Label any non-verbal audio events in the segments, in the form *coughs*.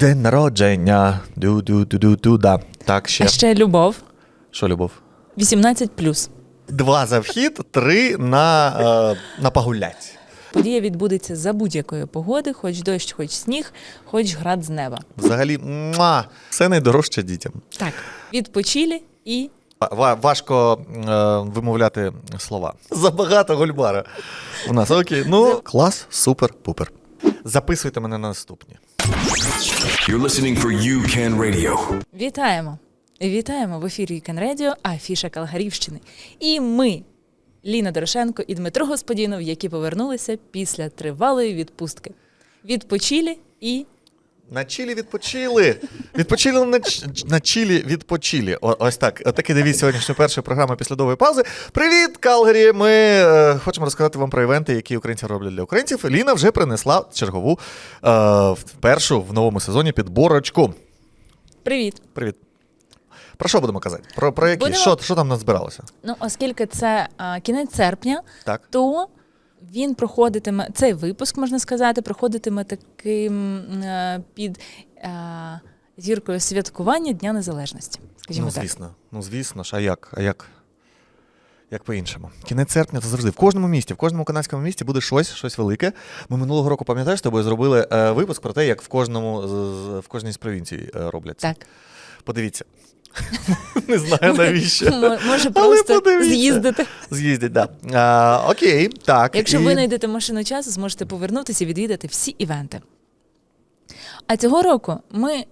День народження. Ду-ду-ду-ду-ду, да. Так, ще. А ще любов. Що, Любов? 18+. плюс. Два за вхід, три на, е, на погулять. Подія відбудеться за будь-якої погоди, хоч дощ, хоч сніг, хоч град з неба. Взагалі, муа, все найдорожче дітям. Так, відпочилі і Ва- Важко е, вимовляти слова. Забагато гульбара. У нас окей. Ну, клас, супер, пупер. Записуйте мене на наступні. You're listening for UCAN Radio. вітаємо! Вітаємо в ефірі Weekend Radio Афіша Калгарівщини. І ми, Ліна Дорошенко і Дмитро Господінов, які повернулися після тривалої відпустки. Відпочилі і На чилі відпочили. Відпочили на, на чилі відпочили. О, ось так. Отакий девіз сьогоднішньої першої програми після довгої паузи. Привіт, Калгарі! Ми е, хочемо розказати вам про івенти, які українці роблять для українців. Ліна вже принесла чергову е, першу в новому сезоні підборочку. привіт! Привіт. Про що будемо казати? Про, про які? Будемо- Що, що там назбиралося? Ну, оскільки це а, кінець серпня, Так. то він проходитиме цей випуск, можна сказати, проходитиме таким е, під е, зіркою святкування Дня Незалежності. Скажімо Ну, так. звісно. Ну, звісно ж, а як? А як? Як по-іншому. Кінець серпня це завжди. В кожному місті, в кожному канадському місті буде щось, щось велике. Ми минулого року, пам'ятаєш, тобою зробили е, випуск про те, як в кожному з- в кожній з провінцій е, роблять. Так. Подивіться. *laughs* Не знаю навіщо. *laughs* Може просто з'їздити. З'їздять, так. Окей, так. Якщо ви знайдете машину часу, зможете повернутися і відвідати всі івенти. А цього року ми е,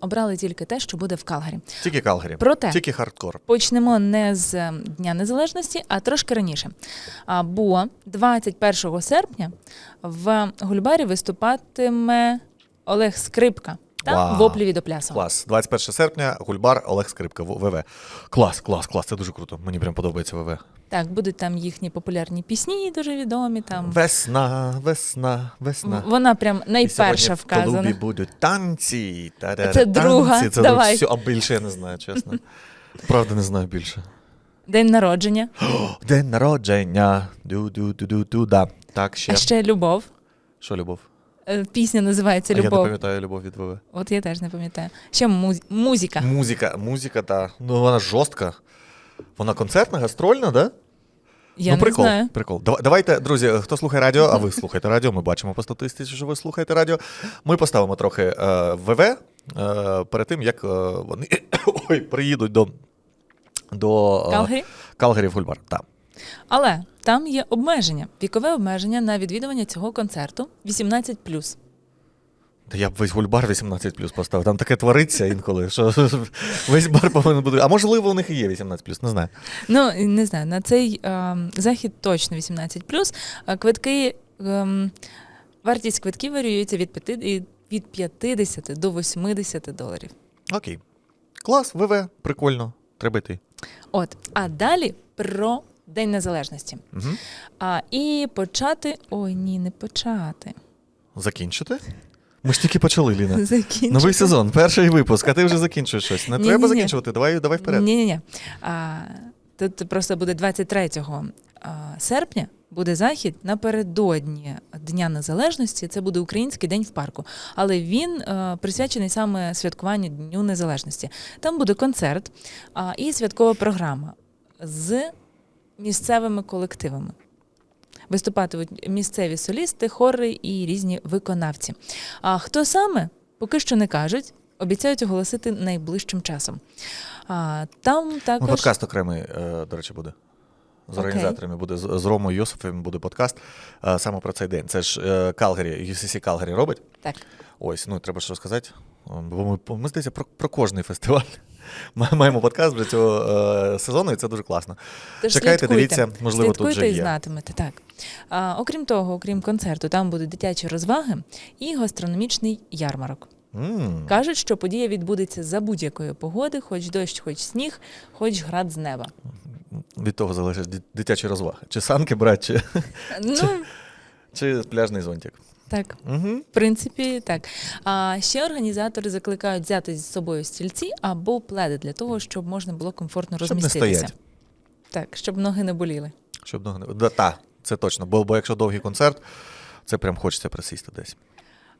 обрали тільки те, що буде в Калгарі. Тільки Калгарі. Проте Тільки хардкор. почнемо не з е, Дня Незалежності, а трошки раніше. Бо 21 серпня в Гульбарі виступатиме Олег Скрипка та Вау. воплі від Оплясова. Клас. 21 серпня, Гульбар, Олег Скрипка, ВВ. Клас, клас, клас. Це дуже круто. Мені прям подобається ВВ. Так, будуть там їхні популярні пісні, дуже відомі. Там Весна, весна, весна. Вона прям найперша сьогодні в вказана. будуть танці. та-да-да, Це друга. танці. Це Давай. все, а більше я не знаю, чесно. Правда, не знаю більше. День народження, День народження. Ду-ду-ду-ду-ду, да. Так, ще. а ще любов. Що, любов? Е, Пісня називається А я не Любов. пам'ятаю любов від ВВ. От я теж не пам'ятаю. Ще муз- музика. Музика, музика, та. Ну, вона жорстка. Вона концертна, гастрольна, да? Я ну, не прикол, знаю. прикол. Дава- Давайте, друзі, хто слухає радіо, а ви слухаєте радіо, ми бачимо по статистиці, що ви слухаєте радіо. Ми поставимо трохи е, ВВ е, перед тим, як е, вони *coughs* ой, приїдуть до, до е, Калгарі? Калгарі в Гульбар. Так. Але там є обмеження, вікове обмеження на відвідування цього концерту 18+. Та я б весь гульбар 18 плюс поставив. Там таке твориться інколи, що *laughs* весь бар повинен бути. А можливо, у них і є 18 плюс, не знаю. Ну, не знаю, на цей е, захід точно 18+. Е, Квитки, е, вартість квитків варіюється від, 5, від 50 до 80 доларів. Окей. Клас, ВВ, прикольно. Треба йти. От, а далі про День Незалежності. Угу. А, і почати. Ой, ні, не почати. Закінчити? Ми ж тільки почали, Ліна. *laughs* Закінчити. Новий сезон, перший випуск, а ти вже закінчуєш щось. Не Ні-ні-ні. треба закінчувати. Давай, давай вперед. Ні, ні, ні. А, тут просто буде 23 а, серпня. Буде захід напередодні Дня Незалежності. Це буде Український день в парку. Але він е, присвячений саме святкуванню Дню Незалежності. Там буде концерт а, і святкова програма з місцевими колективами. Виступатимуть місцеві солісти, хори і різні виконавці. А хто саме, поки що не кажуть, обіцяють оголосити найближчим часом. А, там Ну, подкаст окремий, е, до речі, буде. З організаторами буде з, Ромою Йосифом буде подкаст е, саме про цей день. Це ж е, Калгарі, UCC Калгарі робить. так. Ось, ну треба ж розказати. Е, Бо ми, ми здається, про, про кожний фестиваль. Ми маємо подкаст вже цього е, сезону, і це дуже класно. Тож Чекайте, слідкуйте. дивіться, можливо, тут вже і є. знатимете. Так. А, окрім того, окрім концерту, там будуть дитячі розваги і гастрономічний ярмарок. м Кажуть, що подія відбудеться за будь-якої погоди, хоч дощ, хоч сніг, хоч град з неба. Від того залежать ді- дитячі розваги. Чи санки брати, чи, Ну, чи пляжний зонтик. Так. Угу. В принципі, так. А ще організатори закликають взяти з собою стільці або пледи для того, щоб можна було комфортно Щоб не розміститися. стоять. Так, щоб ноги не боліли. Щоб ноги не. Да, та, це точно. Бо, бо якщо довгий концерт, це прям хочеться присісти десь.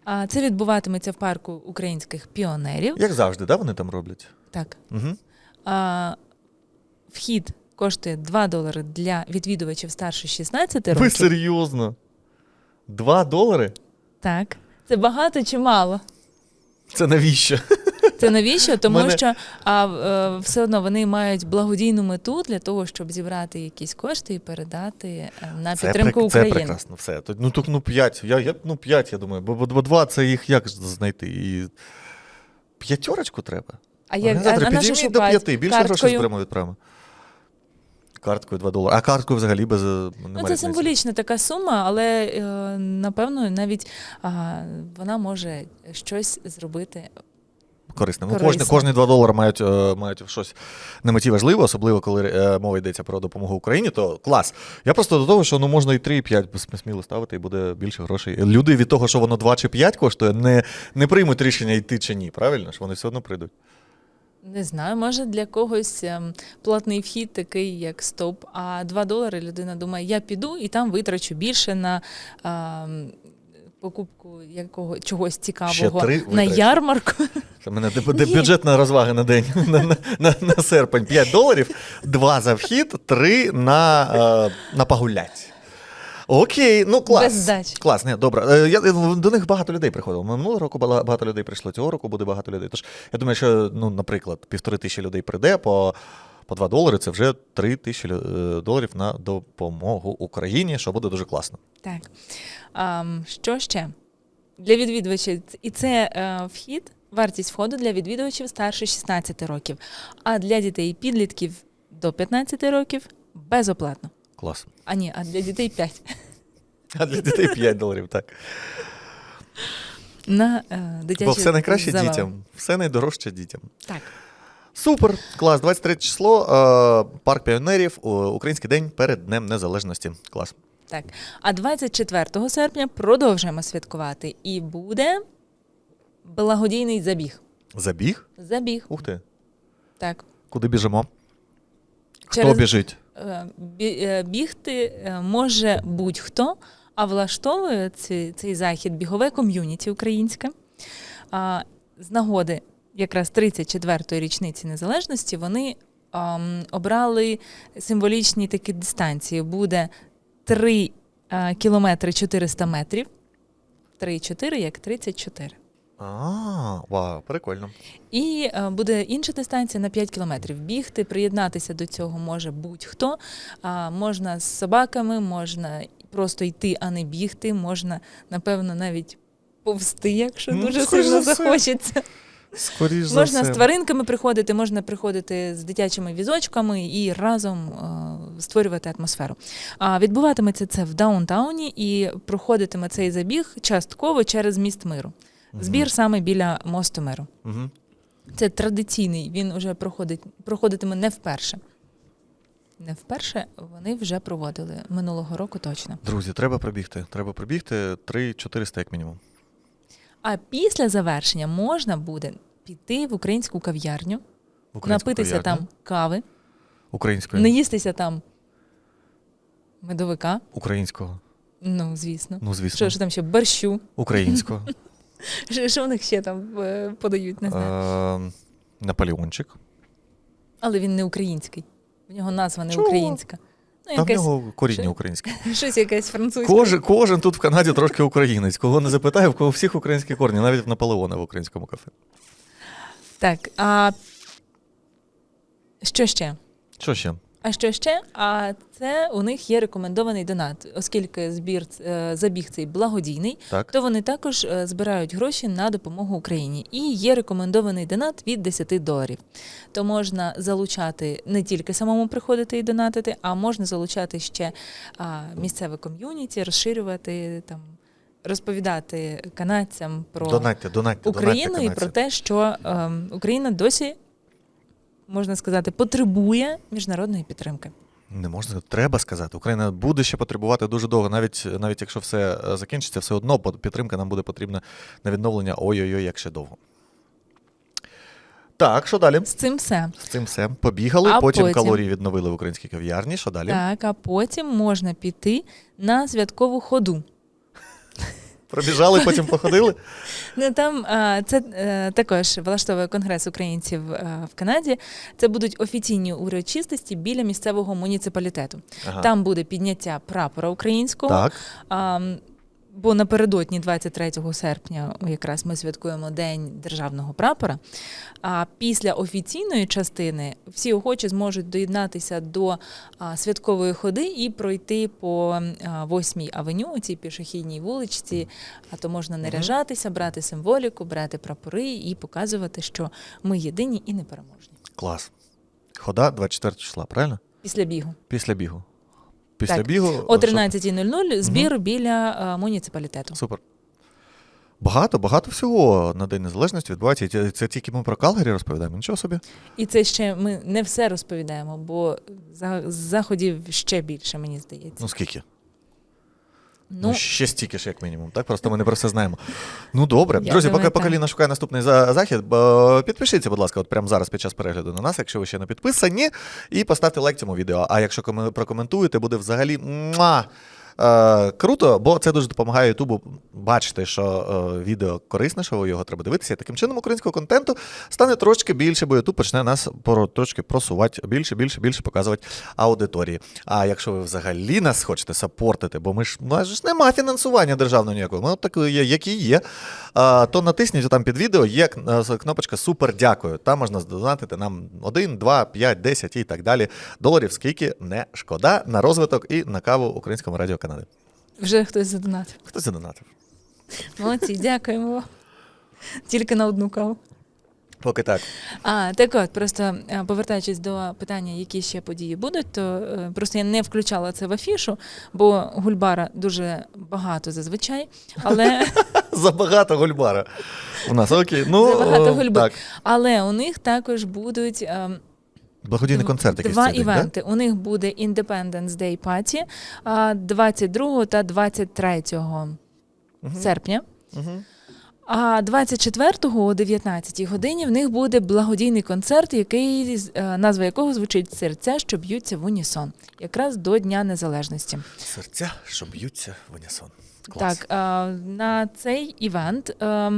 А це відбуватиметься в парку українських піонерів. Як завжди, да, вони там роблять? Так. Угу. А, вхід коштує 2 долари для відвідувачів старше 16 Ви років. серйозно? Два долари? Так. Це багато чи мало? Це навіщо? Це навіщо? Тому Мене- що а, е, все одно вони мають благодійну мету для того, щоб зібрати якісь кошти і передати е, на Це, підтримку прек- це прекрасно. Все. Ну, тут, ну, п'ять. Я, я, ну, п'ять, я думаю. Бо, бо, бо два це їх як знайти? І... П'ятерочку треба. А як а, Організатори, а на що підійміть до шукають? п'яти. Більше грошей Карткою? зберемо відправимо. Карткою 2 долари. А карткою взагалі без. е, Ну, це різниці. символічна така сума, але е, напевно навіть а, вона може щось зробити. Корисно. Ну, кожні, кожні 2 долари мають, е, мають щось на меті важливе, особливо коли е, мова йдеться про допомогу Україні, то клас. Я просто до того, що ну, можна і 3, і 5 без- сміло ставити, і буде більше грошей. Люди від того, що воно 2 чи 5 коштує, не, не приймуть рішення йти чи ні. Правильно ж? Вони все одно прийдуть. Не знаю, може для когось ем, платний вхід такий, як стоп. А 2 долари людина думає, я піду і там витрачу більше на ем, покупку якого чогось цікавого три на витрачу. ярмарку. В мене де, де Ні. бюджетна розвага на день *laughs* на, на, на, на серпень 5 доларів, 2 за вхід, 3 на, е, на погулять. Окей, ну клас. Без здач. Клас, не, добре. Е, Я, до них багато людей приходило. Минулого року багато людей прийшло, цього року буде багато людей. Тож я думаю, що, ну, наприклад, півтори тисячі людей прийде по, по 2 долари, це вже 3 тисячі е, доларів на допомогу Україні, що буде дуже класно. Так. Ем, що ще? Для відвідувачів, і це е, вхід, вартість входу для відвідувачів старше 16 років, а для дітей і підлітків до 15 років безоплатно. Клас. А ні, а для дітей 5. *laughs* А для дітей 5 доларів, так. На е, дитячі Бо все найкраще забави. дітям, все найдорожче дітям. Так. Супер, клас, 23 число, е, парк піонерів, Український день перед Днем Незалежності. Клас. Так. А 24 серпня продовжуємо святкувати. І буде благодійний забіг. Забіг? Забіг. Ух ти. Так. Куди біжимо? Хто біжить? Е, е, Бігти е, може будь-хто, а влаштовує цей, цей захід бігове ком'юніті українське. З нагоди якраз 34-ї річниці незалежності вони обрали символічні такі дистанції. Буде 3 е, кілометри 400 метрів. 3,4 як 34. А, вау, прикольно. І е, буде інша дистанція на 5 кілометрів. Бігти, приєднатися до цього може будь-хто. А, можна з собаками, можна просто йти, а не бігти. Можна, напевно, навіть повсти, якщо Ну, дуже скоріш сильно за все. захочеться. Скоріш за Можна все. з тваринками приходити, можна приходити з дитячими візочками і разом е, створювати атмосферу. А відбуватиметься це в даунтауні і проходитиме цей забіг частково через міст миру. Збір саме біля мосту миру. Угу. Це традиційний, він вже проходить, проходитиме не вперше. Не вперше вони вже проводили минулого року точно. Друзі, треба пробігти. Треба пробігти 3-400 як мінімум. А після завершення можна буде піти в українську кав'ярню, українську напитися кав'ярню. там кави, Українською. наїстися там медовика. Українського. Ну, звісно. Ну, звісно. Що ж там ще борщу? Українського. *laughs* Що, в них ще там е, подають, не знаю. Е, Наполеончик. Але він не український. В нього назва не Чого? українська. Ну, Там в нього коріння українське. *laughs* щось якесь французьке. Кожен, кожен тут в Канаді трошки українець. Кого не запитає, в кого всіх українські корні, навіть в Наполеона в українському кафе. Так, а що ще? Що ще? А що ще? А це у них є рекомендований донат, оскільки збір е, забіг цей благодійний, Так. то вони також е, збирають гроші на допомогу Україні. І є рекомендований донат від 10 доларів. То можна залучати не тільки самому приходити і донатити, а можна залучати ще місцеве ком'юніті, розширювати там. Розповідати канадцям про Донатьте, донатьте, Україну донатьте, і про те, що ем, Україна досі, можна сказати, потребує міжнародної підтримки. Не можна треба сказати. Україна буде ще потребувати дуже довго, навіть навіть якщо все е, закінчиться, все одно підтримка нам буде потрібна на відновлення ой-ой-ой, як ще довго. Так, що далі? З цим все. З цим все. Побігали, А потім, потім? калорії відновили в українській кав'ярні. Що далі? Так, а потім можна піти на святкову ходу. Пробіжали, потім походили. *laughs* Ну там це е, також влаштовує конгрес українців е, в Канаді. Це будуть офіційні урочистості біля місцевого муніципалітету. Ага. Там буде підняття прапора українського. Так. Бо напередодні, 23 серпня, якраз ми святкуємо День державного прапора. А після офіційної частини всі охочі зможуть доєднатися до святкової ходи і пройти по а, 8-й авеню, цій пішохідній вуличці. А то можна наряжатися, брати символіку, брати прапори і показувати, що ми єдині і непереможні. Клас. Хода 24 числа, правильно? Після бігу. Після бігу. Після Так. бігу. О 13.00 збір біля а, муніципалітету. Супер. Багато, багато всього на День Незалежності відбувається. Це- Це тільки ми про Калгарі розповідаємо. Нічого собі. І це ще ми не все розповідаємо, бо заходів ще більше, мені здається. Ну скільки? Ну, Ну, ще стільки ж, як мінімум. Так, просто ми не про все знаємо. Ну добре. Я Друзі, думаю, поки, так. Ліна шукає наступний за- захід, б- підпишіться, будь ласка, от прямо зараз під час перегляду на нас, якщо ви ще не підписані, і поставте лайк цьому відео. А якщо коме- прокоментуєте, буде взагалі муа, е, круто, бо це дуже допомагає Ютубу бачити, що е, відео корисне, що його треба дивитися. І таким чином українського контенту стане трошки більше, бо Ютуб почне нас трошки просувати більше, більше, більше показувати аудиторії. А якщо ви взагалі нас хочете сапортити, бо ми ж у нас ж немає фінансування державного ніякого, от такі є, які є. А, то натисніть там під відео, є кнопочка Супер дякую. Там можна здонатити нам 1, 2, 5, 10 і так далі. Доларів, скільки не шкода на розвиток і на каву українському радіо Канади. вже хтось задонатив. Хто задонатив? Молодці, дякуємо вам. Тільки на одну каву. Поки так. А, так от, просто е, повертаючись до питання, які ще події будуть, то е, просто я не включала це в афішу, бо гульбара дуже багато зазвичай, але, *laughs* Забагато гульбара. У нас окей. Ну, Забагато так. але у них також будуть. Ем, Благодійний концерт якийсь. Два цей день, да? івенти. У них буде Independence Day Party а, 22 та 23 серпня. Мгм. А 24-го о 19-й годині в них буде благодійний концерт, який е, назва якого звучить серця, що б'ються в унісон, якраз до Дня Незалежності. Серця, що б'ються в унісон. Клас. Так, а, на цей івент е,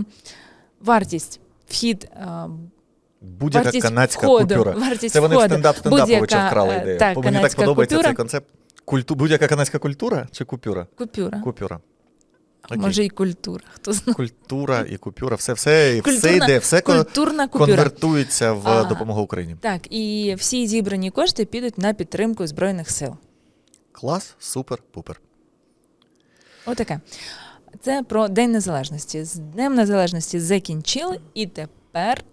вартість вхід. е, Будь-яка вартість канадська входу, купюра. Вартість Це вони в стендап стендаповича вкрали е, ідею. Так, Бо мені так подобається купюра, цей концепт. Культу... Будь-яка канадська культура чи купюра? купюра. Купюра. Окей. Може і культура. Хто знає. Культура і купюра, все, все, і все йде, все Культурна купюра. конвертується в А. допомогу Україні. Так, і всі зібрані кошти підуть на підтримку Збройних сил. Клас, супер, пупер. Отаке. Це про День Незалежності. З Днем Незалежності закінчили, і тепер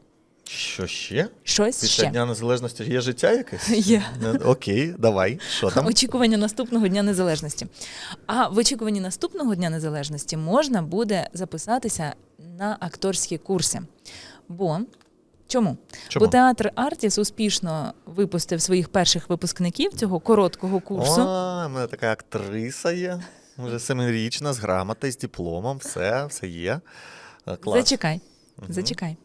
Що ще? щось Після ще. Дня Незалежності є життя якесь? Є. Окей, давай. Що там? *laughs* Очікування наступного Дня Незалежності. А в очікуванні наступного Дня Незалежності можна буде записатися на акторські курси. Бо чому? Чому? Бо театр Артіс успішно випустив своїх перших випускників цього короткого курсу. О, у мене така актриса є. Вже семирічна, з грамотою, з дипломом, все, все є. Е, Клас. Зачекай. Зачекай.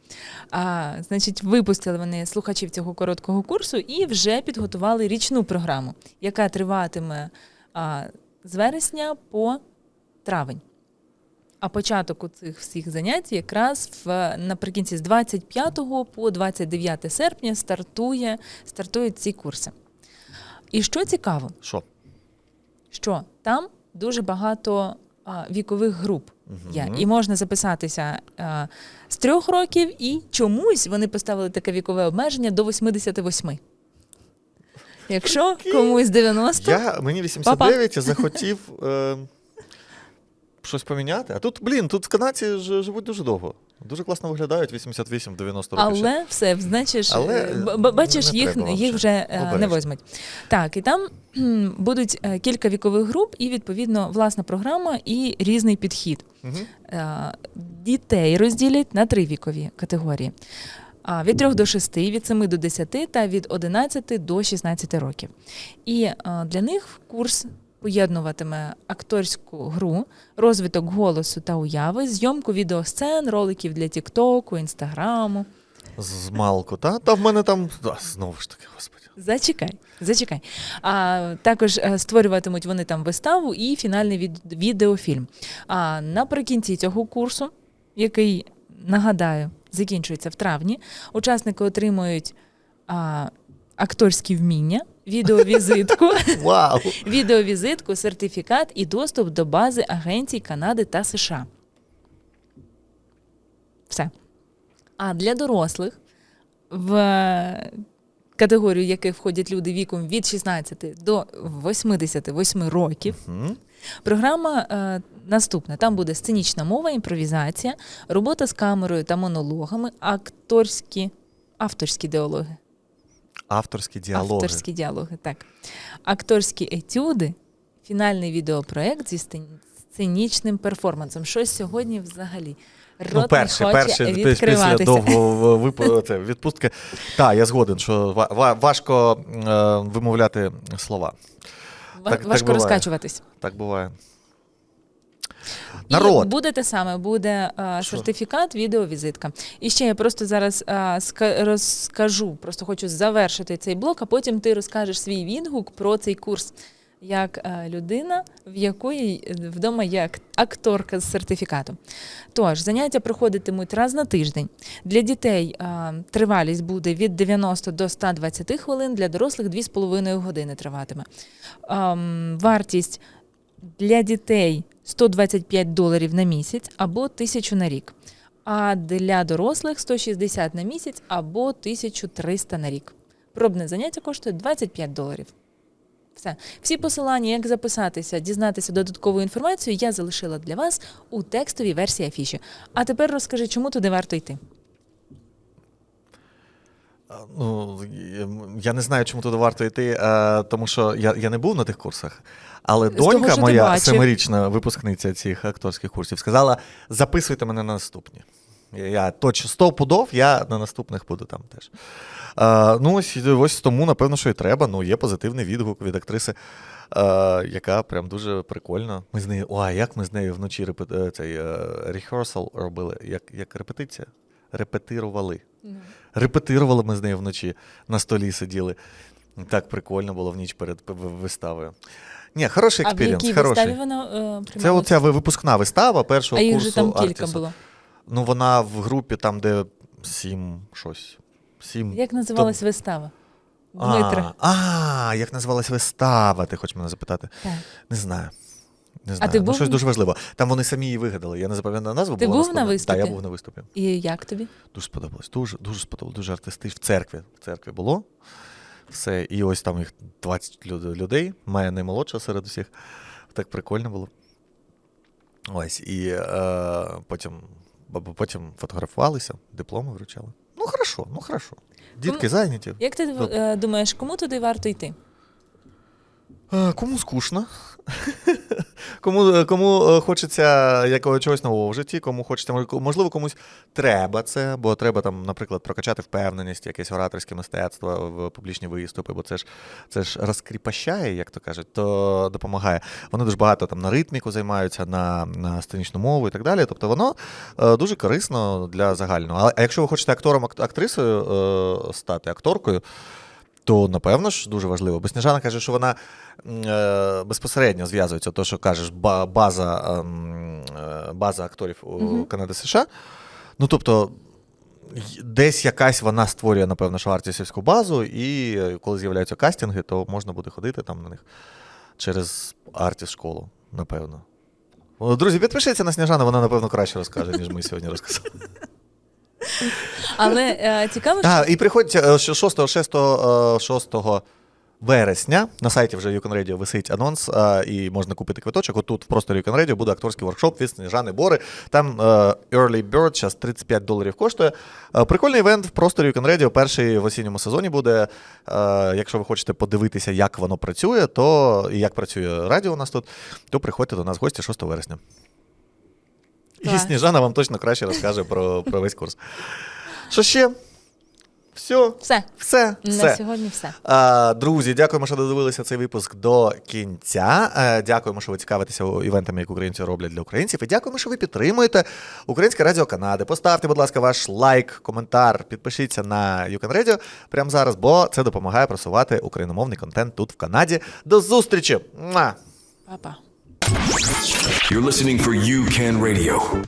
А, значить, випустили вони слухачів цього короткого курсу і вже підготували річну програму, яка триватиме а, з вересня по травень. А початок у цих всіх занять якраз в, наприкінці з 25 по 29 серпня стартує, стартують ці курси. І що цікаво, Що? що там дуже багато вікових груп є. І можна записатися а, з трьох років, і чомусь вони поставили таке вікове обмеження до 88. Якщо комусь 90, Я, мені 89 я захотів е, щось поміняти. А тут, блін, тут в Канаді живуть дуже довго. Дуже класно виглядають 88-90 років. але все, значиш, Але, е, бачиш, не їх, треба їх вже. е, не возьмуть. Так, і там будуть е, кілька вікових груп, і відповідно власна програма і різний підхід. Е, Дітей розділять на три вікові категорії: від 3 до 6, від 7 до 10 та від 11 до 16 років. І для них курс поєднуватиме акторську гру, розвиток голосу та уяви, зйомку відеосцен, роликів для Тіктоку, Інстаграму. З малку, та? Та в мене там. А, знову ж таки, господи. Зачекай, зачекай. А, також е, створюватимуть вони там виставу і фінальний від, відеофільм. А наприкінці цього курсу, який нагадаю, закінчується в травні, учасники отримують а, акторські вміння, відеовізитку, *laughs* Вау! відеовізитку, сертифікат і доступ до бази агенцій Канади та США. Все. А для дорослих, в категорію яких входять люди віком від 16 до 88 років, М? програма е, наступна: там буде сценічна мова, імпровізація, робота з камерою та монологами, акторські, авторські діалоги. Авторські діалоги. Авторські діалоги, так. Акторські етюди, фінальний відеопроект зі сценічним перформансом. Щось сьогодні взагалі. Рот Ну, перше, перше після *laughs* це, відпустки. Так, я згоден, що ва- ва- важко е, вимовляти слова. Так- так Важко буває. розкачуватись. Так буває. І буде те саме, буде а, сертифікат, відеовізитка. І ще я просто зараз а, ска- розкажу, просто хочу завершити цей блок, а потім ти розкажеш свій відгук про цей курс. Як е, людина, в якої е, вдома є акторка з сертифікатом. Тож, заняття проходитимуть раз на тиждень. Для дітей е, тривалість буде від 90 до 120 хвилин, для дорослих 2,5 години триватиме. Ем, вартість для дітей 125 доларів на місяць або 1000 на рік. А для дорослих 160 на місяць або 1300 на рік. Пробне заняття коштує 25 доларів. Все. Всі посилання, як записатися, дізнатися додаткову інформацію, я залишила для вас у текстовій версії афіші. А тепер розкажи, чому туди варто йти. Ну, я не знаю, чому туди варто йти, тому що я, я не був на тих курсах. Але того, донька ти моя, семирічна випускниця цих акторських курсів, сказала: записуйте мене на наступні. Я, я точно 100 пудов, я на наступних буду там теж. Е, ну, ось, ось тому, напевно, що і треба. Ну, є позитивний відгук від актриси, е, яка прям дуже прикольна. Ми з нею, ой, як ми з нею вночі репет, е, цей rehearsal робили, як, як репетиція? Репетирували. Репетирували ми з нею вночі, на столі сиділи. Так прикольно було в ніч перед виставою. Ні, хороший А якій хороший. вона е, Це оця випускна вистава першого А їх курсу же там кілька Артіса. було. Ну, вона в групі там, де сім щось. Сім. Як називалась вистава? А, а, як називалась вистава, ти хочеш мене запитати? Так. Не знаю. Не знаю. ти ну, був- щось дуже важливо. Там вони самі її вигадали. Я не запам'ятаю назву. Ти вона був на виступі? Так, я був на виступі. І як тобі? Дуже сподобалось. Дуже, дуже сподобалось. Дуже артистично. В церкві. В церкві було. Все. І ось там їх 20 людей. Має наймолодша серед усіх. Так прикольно було. Ось. І е, потім, потім фотографувалися, дипломи вручали. Ну, хорошо, ну хорошо. Дітки Кому- зайняті. Як ти е, думаєш, кому туди варто йти? Е, Кому скучно, *laughs* кому, кому е, хочеться якогось чогось нового в житті, кому хочеться, мож- можливо, комусь треба це, бо треба там, наприклад, прокачати впевненість, якесь ораторське мистецтво в публічні виступи, бо це ж це ж розкріпощає, як то кажуть, то допомагає. Вони дуже багато там на ритміку займаються, на, на сценічну мову і так далі. Тобто воно е, дуже корисно для загального. Але а якщо ви хочете актором, актрисою е, стати, акторкою, то напевно ж дуже важливо. Бо Сніжана каже, що вона е, безпосередньо зв'язується, то, що кажеш, база, ем, е, база акторів у Мгм. Канади США. Ну, тобто, десь якась вона створює, напевно, що артистівську базу, і е, коли з'являються кастинги, то можна буде ходити там на них через артіст школу, напевно. Друзі, підпишіться на Сніжану, вона, напевно, краще розкаже, ніж ми сьогодні розказали. *laughs* Але е, цікаво, що А, і приходьте що 6, 6, е, 6 вересня. На сайті вже Yukon Radio висить анонс, е, і можна купити квиточок. Отут в просторі Yukon Radio буде акторський воркшоп від Сніжани Бори. Там е, Early Bird, зараз 35 доларів коштує. Е, Прикольний івент в просторі Yukon Radio, перший в осінньому сезоні буде. Е, Якщо ви хочете подивитися, як воно працює, то і як працює радіо у нас тут, то приходьте до нас в гості 6 вересня. І Сніжана вам точно краще розкаже про, про весь курс. Що ще? Все. Все. Все. На все. сьогодні все. А, друзі, дякуємо, що додивилися цей випуск до кінця. Е, Дякуємо, що ви цікавитеся івентами, які українці роблять для українців. І дякуємо, що ви підтримуєте Українське Радіо Канади. Поставте, будь ласка, ваш лайк, коментар, підпишіться на UCAN Radio прямо зараз, бо це допомагає просувати україномовний контент тут в Канаді. До зустрічі! Па-па. You're listening for UCAN Radio.